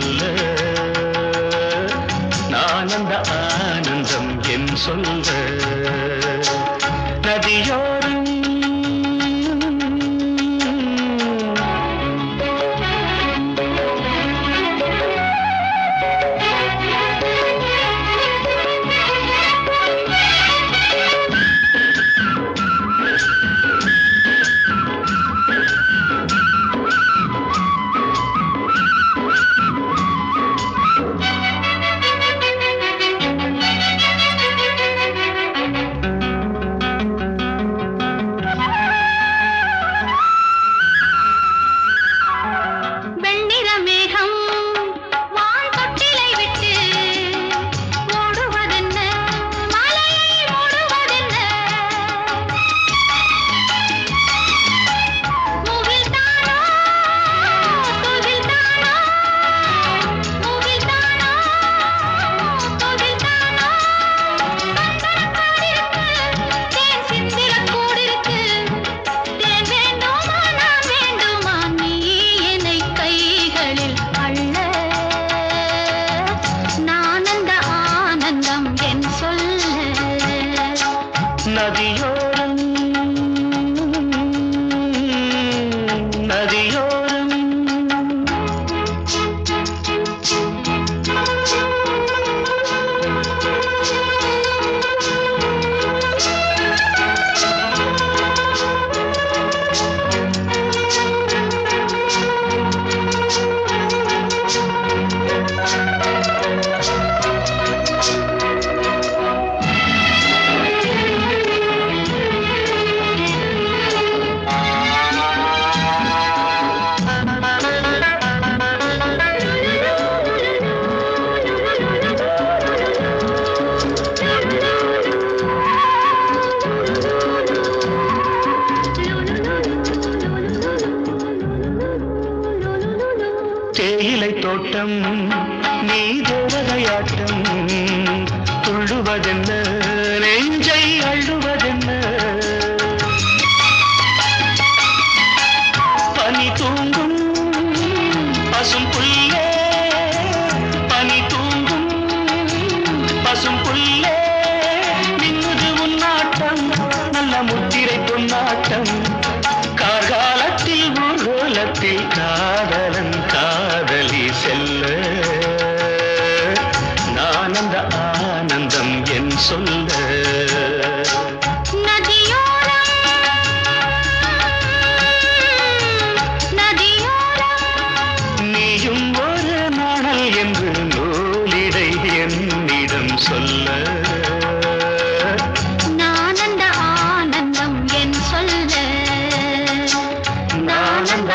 சொல்ல. நான் அந்த ஆனந்தம் என் சொல்ல. நதியோரம் தேயிலை தோட்டம் நீ தேவதையாட்டம் துள்ளுவதென்ன செல்ல. நான் அந்த ஆனந்தம் என் சொல்ல. நீயும் ஒரு நாணல் என்று நூலிடை என்னிடம் சொல்ல. நான் அந்த ஆனந்தம் என் சொல்ல. நான் அந்த